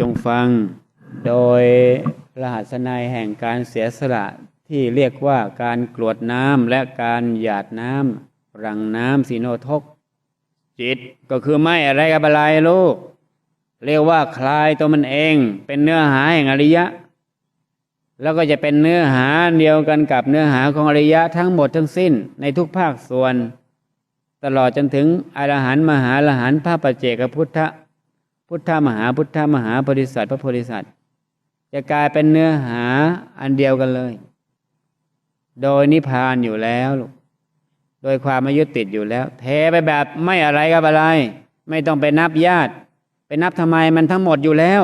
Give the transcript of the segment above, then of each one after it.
จงฟังโดยรหัสนัยแห่งการเสียสละที่เรียกว่าการกรวดน้ำและการหยาดน้ำรังน้ำสีโนทก จิตก็คือไม่อะไรกับอะไรลูก เรียกว่าคลายตัวมันเอง เป็นเนื้อหาแห่งอริยะ แล้วก็จะเป็นเนื้อหาเดียวกันกับเนื้อหาของอริยะทั้งหมดทั้งสิ้นในทุกภาคส่วน ตลอดจนถึงอรหันต์มหาอรหันต์พระปัจเจกพุทธ พุทธมหาพุทธมหาโพธิสัตว์พระโพธิสัตว์จะกลายเป็นเนื้อหาอันเดียวกันเลย โดยนิพพานอยู่แล้วลูกโดยความไม่ยึดติดอยู่แล้ว เทไปแบบไม่อะไรกับอะไร ไม่ต้องไปนับญาติ ไปนับทำไมมันทั้งหมดอยู่แล้ว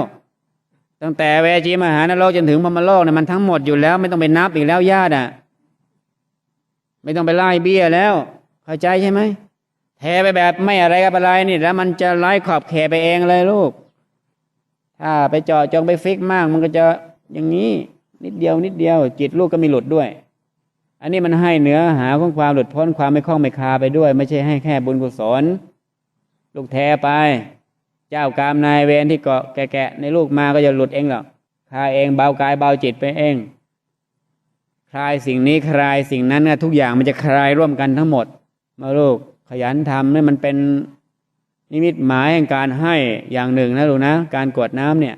ตั้งแต่เวจีมหานรกจนถึงพมโลกเนี่ยมันทั้งหมดอยู่แล้ว ไม่ต้องไปนับอีกแล้วญาติอะ ไม่ต้องไปไล่เบี้ยแล้ว เข้าใจใช่ไหม แทไปแบบไม่อะไรกับอะไรนี่แล้วมันจะไล่ขอบเขไปเองเลยลูก ถ้าไปเจาะจงไปฟิกมาก มันก็จะอย่างนี้ นิดเดียวนิดเดียว จิตลูกก็มีหลุดด้วย อันนี้มันให้เนื้อหาของความหลุดพ้นความไม่คล้องไม่คาไปด้วย ไม่ใช่ให้แค่บุญกุศลลูกแทไป เจ้ากรรมนายเวรที่เกาะแกะในลูกมาก็จะหลุดเองหรอกคลายเองเบากายเบาจิตไปเอง คลายสิ่งนี้คลายสิ่งนั้นนะทุกอย่างมันจะคลายร่วมกันทั้งหมดมาลูก ขยันทำนี่มันเป็นนิมิตหมายแห่งการให้อย่างหนึ่งนะลูกนะ การกรวดน้ำเนี่ย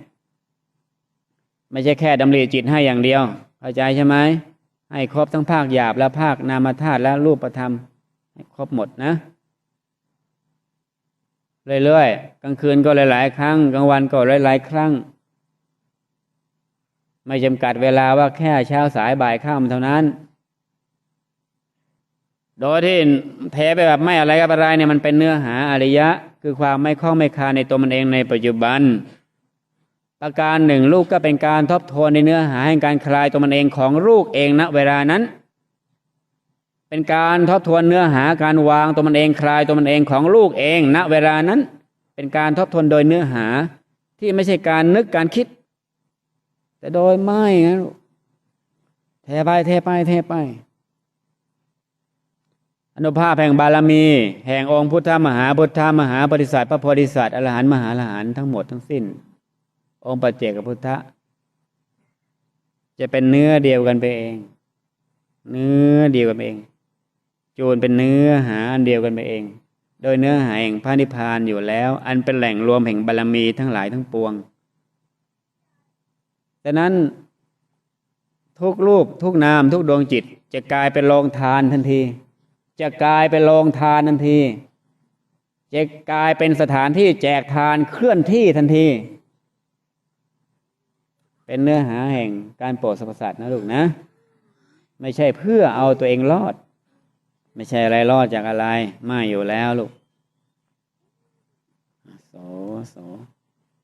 ไม่ใช่แค่ดำริจิตให้อย่างเดียว เข้าใจใช่ไหมให้ครบทั้งภาคหยาบและภาคนามธาตุและรูปธรรมให้ครบหมดนะเรื่อยๆกลางคืนก็หลาย ๆ ครั้งกลางวันก็หลาย ๆ ครั้ง ไม่จำกัดเวลาว่าแค่เช้าสายบ่ายค่ำเท่านั้น โดยที่เทไปแบบไม่อะไรกับอะไรเนี่ยมันเป็นเนื้อหาอริยะ คือความไม่คล้องไม่คาในตัวมันเองในปัจจุบัน ประการหนึ่งลูกก็เป็นการทบทวนในเนื้อหาแห่งการคลายตัวมันเองของลูกเองณเวลานั้น เป็นการทบทวนเนื้อหาการวางตัวมันเองคลายตัวมันเองของลูกเองณเวลานั้น เป็นการทบทวนโดยเนื้อหาที่ไม่ใช่การนึกการคิด แต่โดยไม่นะลูกเทไปเทไปเทไป อนุภาพแห่งบารมี แห่งองค์พุทธมหาพุทธมหาปฏิสัตว์พระโพธิสัตว์อรหันต์มหาอรหันต์ทั้งหมดทั้งสิ้น องค์ปัจเจกพุทธะจะเป็นเนื้อเดียวกันไปเอง เนื้อเดียวกันไปเองจูนเป็นเนื้อหาอันเดียวกันไปเอง โดยเนื้อหาแห่งพระนิพพานอยู่แล้ว อันเป็นแหล่งรวมแห่งบารมีทั้งหลายทั้งปวงดังนั้น ทุกรูปทุกนามทุกดวงจิตจะกลายเป็นโรงทานทันที จะกลายเป็นโรงทานทันที จะกลายเป็นสถานที่แจกทานเคลื่อนที่ทันที เป็นเนื้อหาแห่งการโปรดสรรพสัตว์นะลูกนะ ไม่ใช่เพื่อเอาตัวเองรอด ไม่ใช่อะไรรอดจากอะไรไม่อยู่แล้วลูกโสโส